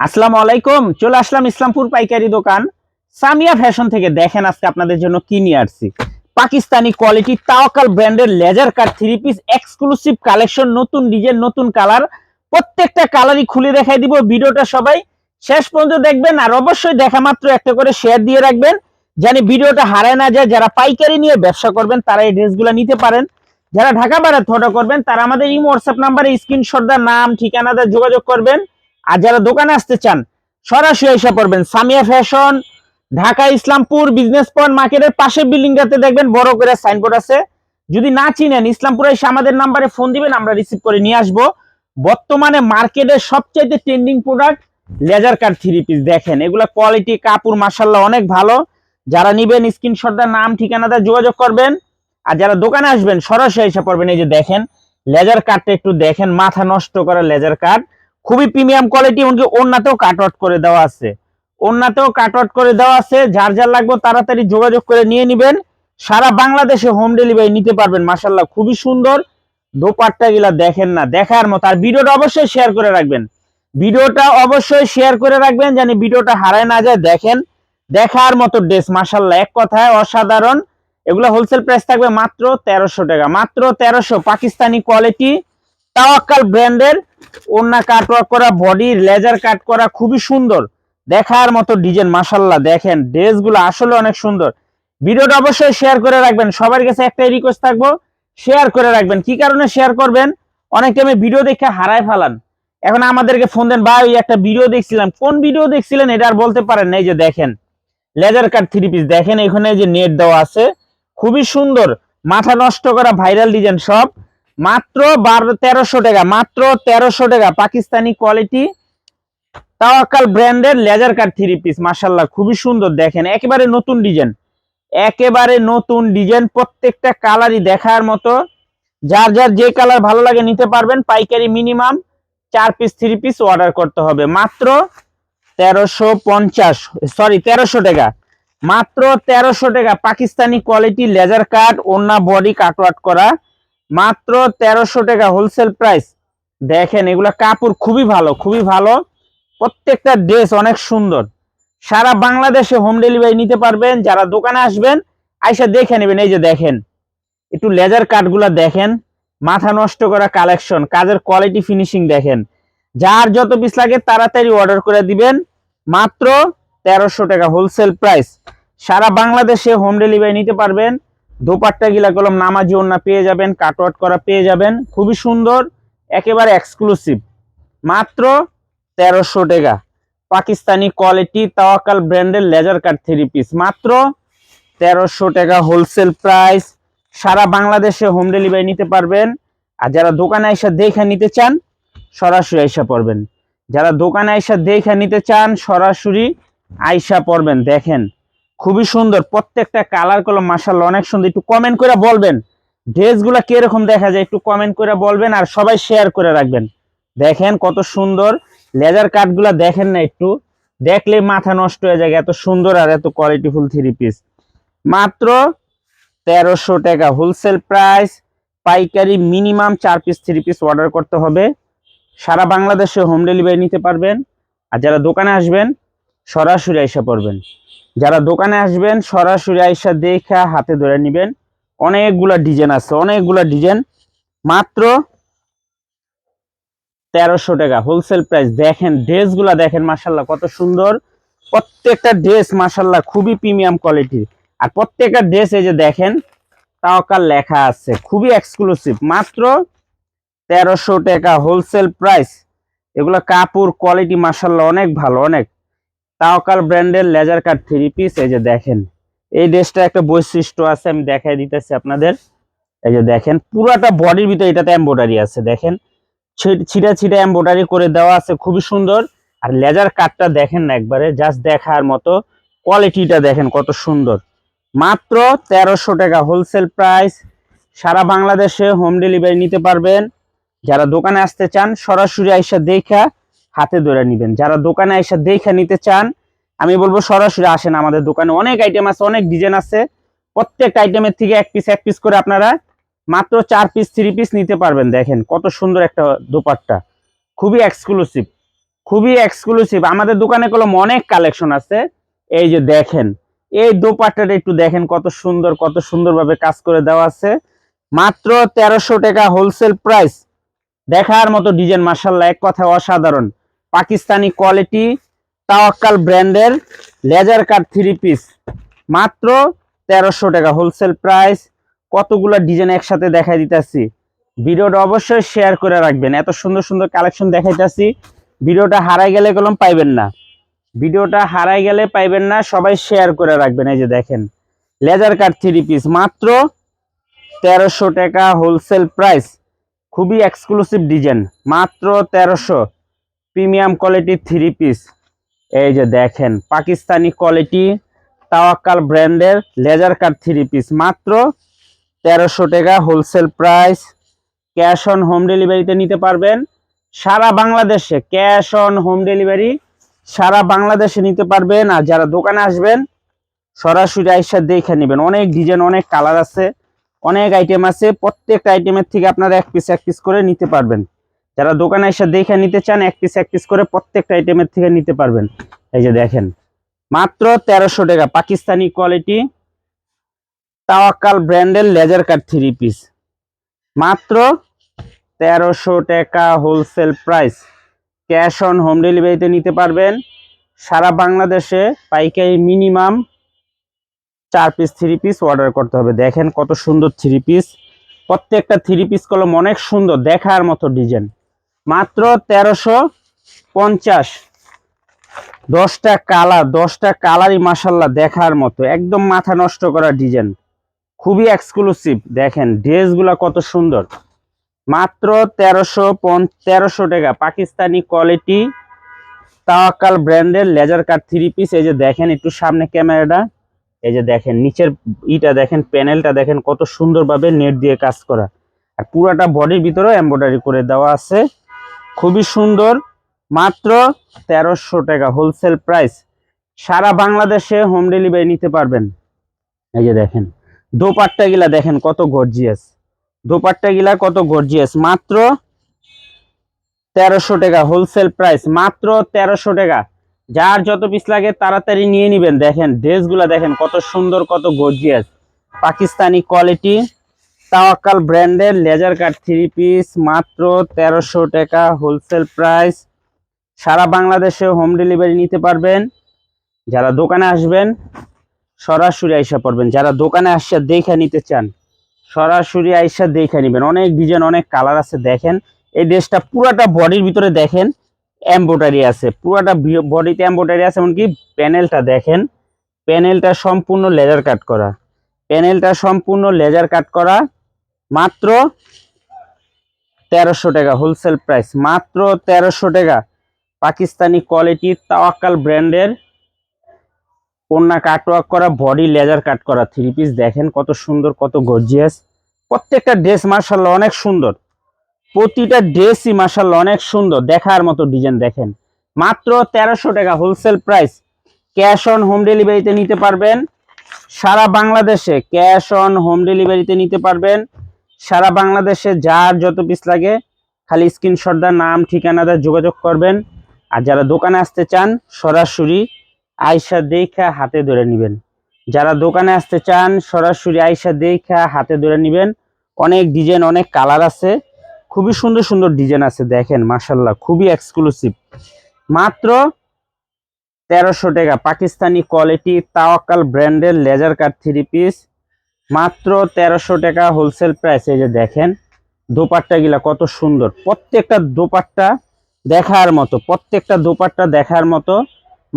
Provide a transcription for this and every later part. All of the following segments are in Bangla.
আসসালামু আলাইকুম, চলে আসলাম ইসলামপুর পাইকারি দোকান। সামিয়া ফ্যাশন থেকে দেখেন আজকে আপনাদের জন্য কি নিয়ে আসছি। পাকিস্তানি কোয়ালিটি তাওয়াকাল ব্র্যান্ডের laser cut three piece exclusive collection নতুন ডিজাইন নতুন কালার প্রত্যেকটা কালারই খুলে দেখাই দিব ভিডিওটা সবাই। শেষ পর্যন্ত দেখবেন আর অবশ্যই দেখা মাত্র একটা করে শেয়ার দিয়ে রাখবেন। জানি ভিডিওটা হারায় না যায়, যারা পাইকারি নিয়ে ব্যবসা করবেন, তারা এই ড্রেসগুলো নিতে পারেন। যারা ঢাকা বাইরে ফটো করবেন, তারা আমাদের এই হোয়াটসঅ্যাপ নাম্বারে স্ক্রিনশট দা নাম, ঠিকানা দা যোগাযোগ করবেন। আর যারা দোকানে আসতে চান, সরাসরি এসে পড়বেন Samia fashion, Dhaka Islampur business point মার্কেটের পাশের বিল্ডিংটাতে দেখবেন বড় করে সাইনবোর্ড আছে। যদি না চিনেন, ইসলামপুরে এসে আমাদের নাম্বারে ফোন দিবেন, আমরা রিসিভ করে নিয়ে আসব। বর্তমানে মার্কেটের সবচাইতে trending product laser cut three piece দেখেন, এগুলা কোয়ালিটি কাপড় মাসাল্লাহ অনেক ভালো। যারা নিবেন স্ক্রিনশটটা নাম ঠিকানাটা যোগাযোগ করবেন। আর যারা দোকানে আসবেন, সরাসরি এসে পড়বেন, এই যে দেখেন লেজার কাটটা একটু দেখেন, মাথা নষ্ট করা লেজার কাট খুবই প্রিমিয়াম কোয়ালিটি এমনকি ওন্নাতেও কাট আউট করে দেওয়া আছে। ওন্নাতেও কাট আউট করে দেওয়া আছে। যার যার লাগবে তাড়াতাড়ি যোগাযোগ করে নিয়ে নিবেন। সারা বাংলাদেশে হোম ডেলিভারি নিতে পারবেন মাসাল্লাহ খুবই সুন্দর। দোপাট্টা গুলা দেখেন না, দেখার মতো। আর ভিডিওটা অবশ্যই শেয়ার করে রাখবেন। ভিডিওটা অবশ্যই শেয়ার করে রাখবেন জানি ভিডিওটা হারায় না যায়। দেখেন, দেখার মতো ড্রেস মাসাল্লাহ এক কথায় অসাধারণ। এগুলো হোলসেল প্রাইস থাকবে মাত্র তেরোশো টাকা। মাত্র তেরোশো, পাকিস্তানি কোয়ালিটি তাওয়াক্কাল ব্র্যান্ডের ওন্না কাট ওয়ার্ক করা বডি লেজার কাট করা খুবই সুন্দর। দেখার মতো ডিজাইন মাসাল্লাহ দেখেন ড্রেসগুলো আসলে অনেক সুন্দর। ভিডিওটা অবশ্যই শেয়ার করে রাখবেন। সবার কাছে একটাই রিকোয়েস্ট থাকব শেয়ার করে রাখবেন। কি কারণে শেয়ার করবেন? অনেক টাইমে ভিডিও দেখে হারায় ফেলান এখন আমাদেরকে ফোন দেন, ভাই, একটা ভিডিও দেখছিলাম। কোন ভিডিও দেখছিলেন? এটা আর বলতে পারেন এই যে দেখেন লেজার কাট থ্রি পিস দেখেন, এখানে যে নেট দেওয়া আছে, খুবই সুন্দর। মাথা নষ্ট করা ভাইরাল ডিজাইন সব। মাত্র বারো, তেরোশো টাকা, মাত্র তেরোশো টাকা। পাকিস্তানি কোয়ালিটি তাওয়াক্কাল ব্র্যান্ডের লেজার কাট থ্রি পিস মাসাল্লাহ খুবই সুন্দর, দেখেন, একেবারে নতুন ডিজাইন একেবারে নতুন ডিজাইন প্রত্যেকটা কালারই দেখার মতো। যার যার যে কালার ভালো লাগে নিতে পারবেন, পাইকারি মিনিমাম চার পিস থ্রি পিস অর্ডার করতে হবে। মাত্র তেরোশো পঞ্চাশ সরি তেরোশো টাকা। মাত্র তেরোশো টাকা, পাকিস্তানি কোয়ালিটি লেজার কাট ওন্না বডি কাটওয়াট করা। মাত্র তেরোশো টাকা হোলসেল প্রাইস দেখেন, এগুলা কাপড় খুবই ভালো খুবই ভালো। প্রত্যেকটা ড্রেস অনেক সুন্দর। সারা বাংলাদেশে হোম ডেলিভারি নিতে পারবেন। যারা দোকানে আসবেন, আইসা দেখে নেবেন। এই যে দেখেন, একটু লেজার কাটগুলা দেখেন। মাথা নষ্ট করা কালেকশন কাজের কোয়ালিটি ফিনিশিং দেখেন। যার যত পিস লাগে, তাড়াতাড়ি অর্ডার করে দিবেন। মাত্র তেরোশো টাকা হোলসেল প্রাইস সারা বাংলাদেশে হোম ডেলিভারি নিতে পারবেন। দোপাট্টা গিলা কলম নামাজি ওন্না পেয়ে যাবেন কাট কাটওয়াট করা পেয়ে যাবেন। খুবই সুন্দর, একেবারে এক্সক্লুসিভ মাত্র তেরোশো টাকা। পাকিস্তানি কোয়ালিটি তাওয়াকাল ব্র্যান্ডের লেজার কাট থ্রি পিস মাত্র তেরোশো টাকা হোলসেল প্রাইস সারা বাংলাদেশে হোম ডেলিভারি নিতে পারবেন। আর যারা দোকানে এসে দেখে নিতে চান, সরাসরি আইসা পড়বেন। যারা দোকানে আইসা দেখে নিতে চান, সরাসরি আইসা পড়বেন। দেখেন খুবই সুন্দর। প্রত্যেকটা কালার কলম মাসাল অনেক সুন্দর। একটু কমেন্ট করে বলবেন ড্রেসগুলো কীরকম দেখা যায়? একটু কমেন্ট করে বলবেন আর সবাই শেয়ার করে রাখবেন। দেখেন কত সুন্দর। লেজার কাটগুলা দেখেন না একটু। দেখলে মাথা নষ্ট হয়ে যায়, এত সুন্দর আর এত কোয়ালিটিফুল থ্রি পিস মাত্র তেরোশো টাকা হোলসেল প্রাইস পাইকারি মিনিমাম চার পিস থ্রি পিস অর্ডার করতে হবে। সারা বাংলাদেশে হোম ডেলিভারি নিতে পারবেন। আর যারা দোকানে আসবেন সরাসরি আইসা পড়বেন। যারা দোকানে আসবেন, সরাসরি আইসা দেখা হাতে ধরে নেবেন। অনেকগুলা ডিজাইন আছে, অনেকগুলা ডিজাইন। মাত্র তেরোশো টাকা। হোলসেল প্রাইস দেখেন, ড্রেসগুলা দেখেন মাসাল্লাহ কত সুন্দর। প্রত্যেকটা ড্রেস মাসাল্লাহ খুবই প্রিমিয়াম কোয়ালিটির। আর প্রত্যেকটা ড্রেস এই যে দেখেন তাওকাল লেখা আছে, খুবই এক্সক্লুসিভ মাত্র তেরোশো টাকা হোলসেল প্রাইস। এগুলো কাপড় কোয়ালিটি মাসাল্লাহ অনেক ভালো, অনেক। তাওকাল ব্র্যান্ডের লেজার কাট থ্রি পিস, এই যে দেখেন। এই ড্রেসটা একটা বৈশিষ্ট্য আছে, আমি দেখাই দিতেছি আপনাদের। এই যে দেখেন, পুরাটা বডির ভিতরে এটাতে এম্ব্রয়ডারি আছে, দেখেন। ছিটা ছিটা এম্ব্রয়ডারি করে দেওয়া আছে, খুবই সুন্দর। আর লেজার কাটটা দেখেন না একবারে জাস্ট দেখার মতো। কোয়ালিটিটা দেখেন কত সুন্দর। মাত্র তেরোশো টাকা হোলসেল প্রাইস সারা বাংলাদেশে হোম ডেলিভারি নিতে পারবেন। যারা দোকানে আসতে চান, সরাসরি আইসা দেখা হাতে ধরে নিবেন। যারা দোকানে এসে দেখে নিতে চান, আমি বলব সরাসরি আসেন আমাদের দোকানে। অনেক আইটেম আছে, অনেক ডিজাইন আছে। প্রত্যেকটা আইটেমের থেকে এক পিস এক পিস করে আপনারা মাত্র চার পিস থ্রি পিস নিতে পারবেন। দেখেন কত সুন্দর একটা দোপাট্টা। খুবই এক্সক্লুসিভ খুবই এক্সক্লুসিভ আমাদের দোকানে কলম অনেক কালেকশন আছে। এই যে দেখেন, এই দোপাট্টাটা একটু দেখেন কত সুন্দর, কত সুন্দরভাবে কাজ করে দেওয়া আছে। মাত্র তেরোশো টাকা হোলসেল প্রাইস দেখার মতো ডিজাইন মার্শাল্লাহ এক কথা অসাধারণ। পাকিস্তানি কোয়ালিটি তাওয়াক্কাল ব্র্যান্ডের লেজার কাট থ্রি পিস মাত্র তেরোশো টাকা হোলসেল প্রাইস কতগুলো ডিজাইন একসাথে দেখাই দিতেছি। ভিডিওটা অবশ্যই শেয়ার করে রাখবেন। এত সুন্দর সুন্দর কালেকশন দেখাইতেছি। ভিডিওটা হারাই গেলে কলম পাইবেন না। ভিডিওটা হারাই গেলে পাইবেন না, সবাই শেয়ার করে রাখবেন। এই যে দেখেন, লেজার কাট থ্রি পিস মাত্র তেরোশো টাকা হোলসেল প্রাইস খুবই এক্সক্লুসিভ ডিজাইন মাত্র তেরোশো। প্রিমিয়াম কোয়ালিটির থ্রি পিস। এই যে দেখেন, পাকিস্তানি কোয়ালিটি তাওয়াক্কাল ব্র্যান্ডের লেজার কাট থ্রি পিস। মাত্র তেরোশো টাকা wholesale price. Cash on home ডেলিভারিতে নিতে পারবেন। সারা বাংলাদেশে ক্যাশ অন হোম ডেলিভারি সারা বাংলাদেশে নিতে পারবেন। আর যারা দোকানে আসবেন, সরাসরি আইসা দেখে নেবেন। অনেক ডিজাইন, অনেক কালার আছে, অনেক আইটেম আছে। প্রত্যেকটা আইটেমের থেকে আপনারা এক পিস এক পিস করে নিতে পারবেন। যারা দোকানে এসে দেখে নিতে চান, এক পিস এক পিস করে প্রত্যেকটা আইটেমের থেকে নিতে পারবেন। এই যে দেখেন, মাত্র তেরোশো টাকা, পাকিস্তানি কোয়ালিটি তাওয়াক্কাল ব্র্যান্ডের লেজার কাট থ্রি পিস মাত্র তেরোশো টাকা wholesale price cash on home ডেলিভারিতে নিতে পারবেন। সারা বাংলাদেশে পাইকারি মিনিমাম চার পিস থ্রি পিস অর্ডার করতে হবে। দেখেন কত সুন্দর থ্রি পিস প্রত্যেকটা থ্রি পিস কলম অনেক সুন্দর, দেখার মতো ডিজাইন মাত্র তেরোশো পঞ্চাশ। দশটা কালার, দশটা কালারই মাসাল্লাহ দেখার মতো। একদম মাথা নষ্ট করা ডিজাইন। খুবই এক্সক্লুসিভ দেখেন, ড্রেসগুলা কত সুন্দর। মাত্র তেরোশো তেরোশো টাকা। পাকিস্তানি কোয়ালিটি তাওয়াক্কাল ব্র্যান্ডের লেজার কাট থ্রি পিস এই যে দেখেন, একটু সামনে ক্যামেরাটা। এই যে দেখেন, নিচের ইটা দেখেন, প্যানেলটা দেখেন, কত সুন্দরভাবে নেট দিয়ে কাজ করা। আর পুরাটা বডির ভিতরে এমব্রয়ডারি করে দেওয়া আছে। খুবই সুন্দর, মাত্র তেরোশো টাকা হোলসেল প্রাইস সারা বাংলাদেশে হোম ডেলিভারি নিতে পারবেন। এই যে দেখেন দোপাট্টা গিলা দেখেন কত গর্জিয়াস দোপাট্টা গিলা কত গর্জিয়াস মাত্র তেরোশো টাকা হোলসেল প্রাইস মাত্র তেরোশো টাকা। যার যত পিস লাগে তাড়াতাড়ি নিয়ে নিবেন। দেখেন ড্রেসগুলা দেখেন কত সুন্দর, কত গর্জিয়াস পাকিস্তানি কোয়ালিটি তাওয়াক্কাল ব্র্যান্ডের লেজার কাট থ্রি পিস মাত্র তেরোশো টাকা হোলসেল প্রাইস সারা বাংলাদেশে হোম ডেলিভারি নিতে পারবেন। যারা দোকানে আসবেন, সরাসরি আইসা পড়বেন। যারা দোকানে আসছে দেখে নিতে চান, সরাসরি আইসা দেখে নেবেন। অনেক ডিজাইন অনেক কালার আছে, দেখেন। এই ড্রেসটা পুরাটা বডির ভিতরে দেখেন এম্বোটারি আছে। পুরাটা বডিতে এম্বোটারি আছে, এমনকি প্যানেলটা দেখেন। প্যানেলটা সম্পূর্ণ লেজার কাট করা। প্যানেলটা সম্পূর্ণ লেজার কাট করা। মাত্র তেরোশো টাকা হোলসেল প্রাইস মাত্র তেরোশো টাকা। পাকিস্তানি কোয়ালিটি তাওয়াক্কাল ব্র্যান্ডের কন্যা কাটওয়ার্ক করা বডি লেজার কাট করা থ্রি পিস দেখেন কত সুন্দর, কত গর্জিয়াস প্রত্যেকটা ড্রেস মার্শাল্লাহ অনেক সুন্দর। প্রতিটা ড্রেসই মার্শাল্লাহ অনেক সুন্দর। দেখার মতো ডিজাইন দেখেন। মাত্র তেরোশো টাকা wholesale price cash on home ডেলিভারিতে নিতে পারবেন। সারা বাংলাদেশে ক্যাশ অন হোম ডেলিভারিতে নিতে পারবেন। সারা বাংলাদেশে যার যত পিস লাগে, খালি স্ক্রিনশট দা নাম, ঠিকানা দা যোগাযোগ করবেন। আর যারা দোকানে আসতে চান, সরাসরি আয়সা দেখা হাতে ধরে নেবেন। যারা দোকানে আসতে চান, সরাসরি আয়সা দেখা হাতে ধরে নেবেন। অনেক ডিজাইন অনেক কালার আছে। খুবই সুন্দর সুন্দর ডিজাইন আছে, দেখেন মাসাল্লাহ খুবই এক্সক্লুসিভ মাত্র তেরোশো টাকা, পাকিস্তানি কোয়ালিটি তাওয়াক্কাল ব্র্যান্ডের লেজার কাট থ্রি পিস মাত্র তেরোশো টাকা হোলসেল প্রাইস এই যে দেখেন, দোপাট্টা গিলা কত সুন্দর। প্রত্যেকটা দোপাট্টা দেখার মতো, প্রত্যেকটা দোপাট্টা দেখার মতো,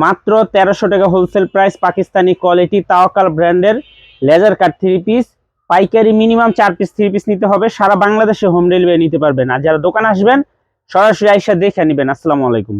মাত্র তেরোশো টাকা wholesale price Pakistani quality Tawakkal ব্র্যান্ডের লেজার কাট থ্রি পিস পাইকারি মিনিমাম চার পিস থ্রি পিস নিতে হবে। সারা বাংলাদেশে হোম ডেলিভারি নিতে পারবেন। আর যারা দোকান আসবেন, সরাসরি আইসা দেখে নেবেন। আসসালামু আলাইকুম।